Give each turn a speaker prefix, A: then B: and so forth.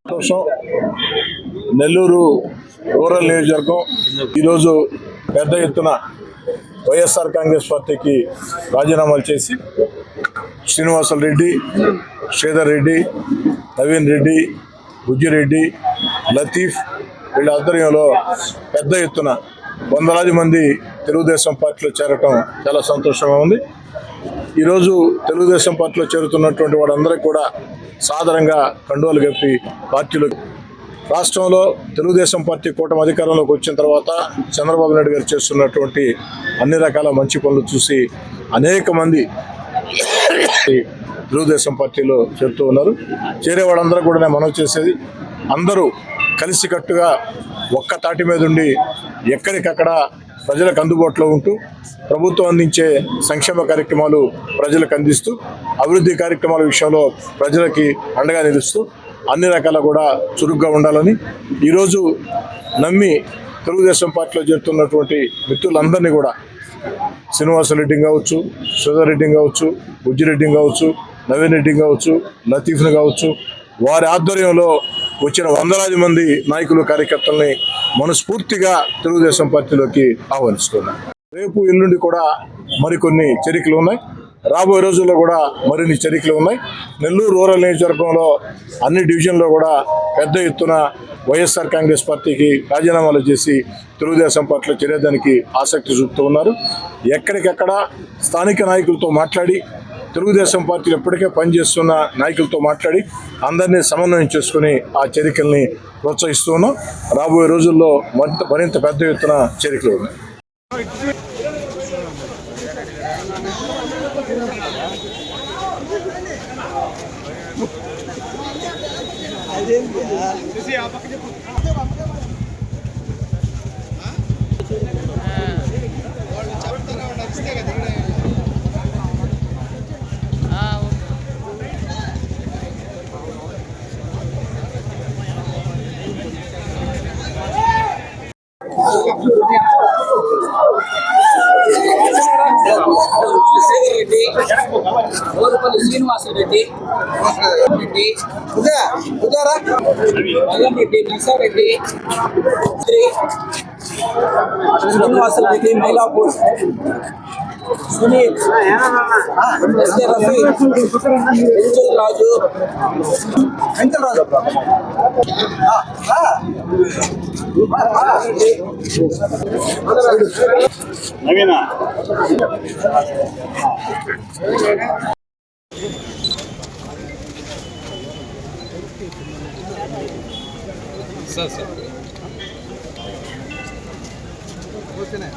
A: సంతోషం. నెల్లూరు రూరల్ నియోజకవర్గం ఈరోజు పెద్ద ఎత్తున వైఎస్ఆర్ కాంగ్రెస్ పార్టీకి రాజీనామాలు చేసి శ్రీనివాసులు రెడ్డి శ్రీధర్ రెడ్డి నవీన్ రెడ్డి బుజ్జిరెడ్డి లతీఫ్ వీళ్ళ ఆధ్వర్యంలో పెద్ద ఎత్తున వందలాది మంది తెలుగుదేశం పార్టీలో చేరటం చాలా సంతోషంగా ఉంది. ఈరోజు తెలుగుదేశం పార్టీలో చేరుతున్నటువంటి వాళ్ళందరికీ కూడా సాధారణంగా కండువాలు కప్పి పార్టీలు రాష్ట్రంలో తెలుగుదేశం పార్టీ కూటమి అధికారంలోకి వచ్చిన తర్వాత చంద్రబాబు నాయుడు గారు చేస్తున్నటువంటి అన్ని రకాల మంచి పనులు చూసి అనేక మంది తెలుగుదేశం పార్టీలో చేరుతూ ఉన్నారు. చేరే వాళ్ళందరూ కూడా నేను మనవి చేసేది అందరూ కలిసికట్టుగా ఒక్క తాటి మీద ఉండి ఎక్కడికక్కడ ప్రజలకు అందుబాటులో ఉంటూ ప్రభుత్వం అందించే సంక్షేమ కార్యక్రమాలు ప్రజలకు అందిస్తూ అభివృద్ధి కార్యక్రమాల విషయంలో ప్రజలకి అండగా నిలుస్తూ అన్ని రకాల కూడా చురుగ్గా ఉండాలని ఈరోజు నమ్మి తెలుగుదేశం పార్టీలో చేరుతున్నటువంటి మిత్రులందరినీ కూడా శ్రీనివాసరెడ్డి కావచ్చు సుధారెడ్డి కావచ్చు బుజ్జిరెడ్డి కావచ్చు నవీన్ రెడ్డి కావచ్చు లతీఫ్ని కావచ్చు వారి ఆధ్వర్యంలో వచ్చిన వందలాది మంది నాయకులు కార్యకర్తల్ని మనస్ఫూర్తిగా తెలుగుదేశం పార్టీలోకి ఆహ్వానిస్తున్నాను రేపు ఎల్లుండి కూడా మరికొన్ని చరికలు ఉన్నాయి. రాబోయే రోజుల్లో కూడా మరిన్ని చరికలు ఉన్నాయి. నెల్లూరు రూరల్ నియోజకవర్గంలో అన్ని డివిజన్లో కూడా పెద్ద ఎత్తున వైఎస్ఆర్ కాంగ్రెస్ పార్టీకి రాజీనామాలు చేసి తెలుగుదేశం పార్టీలో చేరేదానికి ఆసక్తి చూపుతూ ఉన్నారు. ఎక్కడికెక్కడ స్థానిక నాయకులతో మాట్లాడి తెలుగుదేశం పార్టీలు ఎప్పటికే పనిచేస్తున్న నాయకులతో మాట్లాడి అందరినీ సమన్వయం చేసుకుని ఆ చరికల్ని ప్రోత్సహిస్తూ ఉన్నాం. రాబోయే రోజుల్లో మరింత మరింత పెద్ద ఎత్తున చరికలు ఉన్నాయి.
B: అదేంటి ఓరుపల్లి శ్రీనివాసరెడ్డి రెడ్డి. మల్లన్ రెడ్డి నర్సారెడ్డి శ్రీ శ్రీనివాసరెడ్డి మైలాపూర్. సునీల్ ఎస్కే రఫీ వెంచూర్ రాజు వెంకటరాజు
A: నవీనా.
C: Sir sir. ಓಕೆನಾ